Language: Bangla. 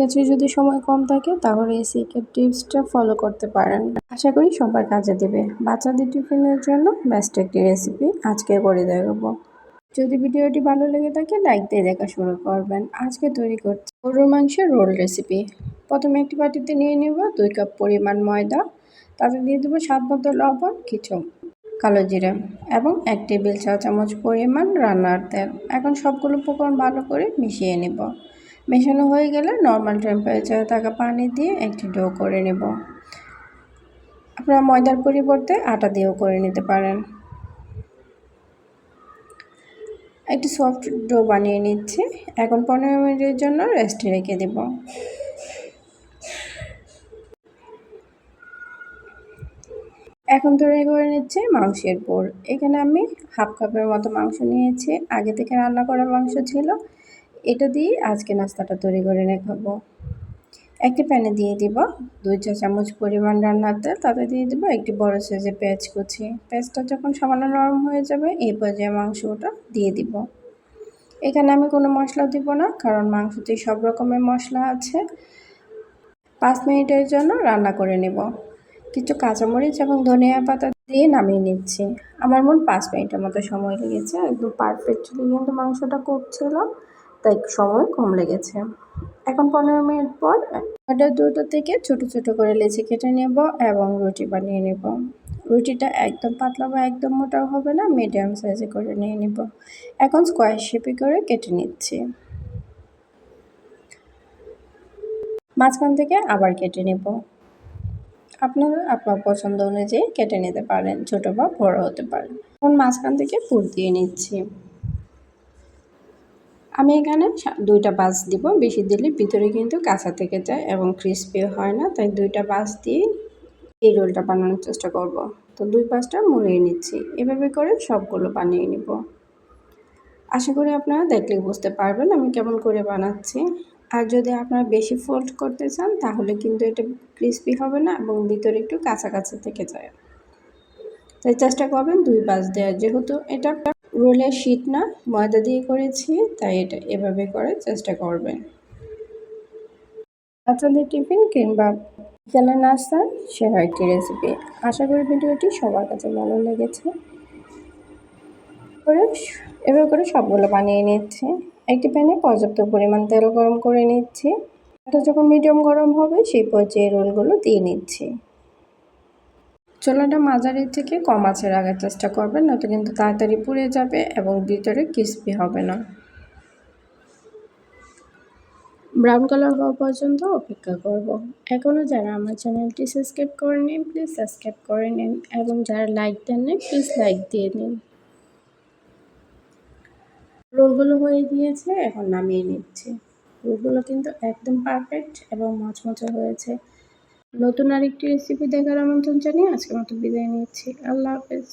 কাছে যদি সময় কম থাকে, তাহলে এই সিক্রেট টিপসটা ফলো করতে পারেন। আশা করি সবার কাজে দেবে। বাচ্চাদের টিফিনের জন্য বেস্ট একটি রেসিপি আজকে করে দেখাবো। যদি ভিডিওটি ভালো লেগে থাকে লাইক দিয়ে দেখা শুরু করবেন। আজকে তৈরি করছি গরুর মাংসের রোল রেসিপি প্রথমে একটি বাটিতে নিয়ে নেব দুই কাপ পরিমাণ ময়দা। তাতে দিয়ে দেবো স্বাদ মতো লবণ, কিছু কালো জিরা এবং এক টেবিল চা চামচ পরিমাণ রান্নার তেল। এখন সবগুলো উপকরণ ভালো করে মিশিয়ে নেব। মেশানো হয়ে গেলে নর্মাল টেম্পারেচারে থাকা পানি দিয়ে একটি ডো করে নেব। আপনারা ময়দার পরিবর্তে আটা দিয়েও করে নিতে পারেন। একটি সফট ডো বানিয়ে নিচ্ছি। এখন পনেরো মিনিটের জন্য রেস্টে রেখে দেব। এখন তৈরি করে নিচ্ছে মাংসের পোর। এখানে আমি হাফ কাপের মতো মাংস নিয়েছি। আগে থেকে রান্না করা মাংস ছিল। এটা দিয়ে আজকে নাস্তাটা তৈরি করে নেখাবো। একটি প্যানে দিয়ে দিব দুই চা চামচ পরিমাণ রান্নার তেল, তাতে দিয়ে দিব একটি বড় সাইজে পেঁয়াজ কুচি। পেঁয়াজটা যখন সামান্য নরম হয়ে যাবে, এই পর্যায়ে মাংসটা দিয়ে দিব। এখানে আমি কোনো মশলা দিব না, কারণ মাংসতে সব রকমের মশলা আছে। পাঁচ মিনিটের জন্য রান্না করে নেব। কিছু কাঁচামরিচ এবং ধনিয়া পাতা দিয়ে নামিয়ে নিচ্ছি। আমার মন পাঁচ মিনিটের মতো সময় লেগেছে, একদম পারফেক্টলি কিন্তু মাংসটা করছিল তাই সময় কম লেগেছে। এখন পনেরো মিনিট পর ওটা দুটো থেকে ছোট ছোট করে লেচি কেটে নেব এবং রুটি বানিয়ে নেব। রুটিটা একদম পাতলা বা একদম মোটাও হবে না, মিডিয়াম সাইজে করে নিয়ে নেব। এখন স্কোয়ার শেপে করে কেটে নিচ্ছি। মাঝখান থেকে আবার কেটে নেব। আপনারা আপনার পছন্দ অনুযায়ী কেটে নিতে পারেন, ছোট বা বড় হতে পারেন এখন মাঝখান থেকে পুর দিয়ে নিচ্ছি। আমি এখানে দুইটা বাস দিব। বেশি দিলে ভিতরে কিন্তু কাঁচা থেকে যায় এবং ক্রিস্পিও হয় না। তাই দুইটা বাস দিয়ে এই রোলটা বানানোর চেষ্টা করব। তো দুই পাশটা মুড়িয়ে নিচ্ছি। এভাবে করে সবগুলো বানিয়ে নিব। আশা করি আপনারা দেখলে বুঝতে পারবেন আমি কেমন করে বানাচ্ছি। আর যদি আপনারা বেশি ফোল্ড করতে চান, তাহলে কিন্তু এটা ক্রিস্পি হবে না এবং ভিতরে একটু কাঁচা থেকে যায়। তাই চেষ্টা করবেন দুই পাশ দেওয়ার। যেহেতু এটা রোলের শীত না, ময়দা দিয়ে করেছি, তাই এটা এভাবে করার চেষ্টা করবেন। বাচ্চাদের টিফিন কিংবা বিকেলের নাস্তা সেরা একটি রেসিপি আশা করি ভিডিওটি সবার কাছে ভালো লেগেছে। করে এভাবে করে সবগুলো বানিয়ে নিচ্ছি। একটি প্যানে পর্যাপ্ত পরিমাণ তেল গরম করে নিচ্ছি। এটা যখন মিডিয়াম গরম হবে, সেই পর্যায়ে রোলগুলো দিয়ে নিচ্ছি। চোলাটা মাঝারি থেকে কম আছে, রাখার চেষ্টা করবেন, নয়তো কিন্তু তাড়াতাড়ি পুড়ে যাবে এবং ভিতরে ক্রিস্পি হবে না। ব্রাউন কালার হওয়া পর্যন্ত অপেক্ষা করব। এখনও যারা আমার চ্যানেলটি সাবস্ক্রাইব করে নিন প্লিজ সাবস্ক্রাইব করে নিন এবং যারা লাইক দেন প্লিজ লাইক দিয়ে নিন রোলগুলো হয়ে গিয়েছে, এখন নামিয়ে নিচ্ছি। রোলগুলো কিন্তু একদম পারফেক্ট এবং মচমচে হয়েছে। নতুন আরেকটি রেসিপি দেখার আমন্ত্রণ জানিয়ে আজকের মতো বিদায় নিচ্ছি। আল্লাহ হাফেজ।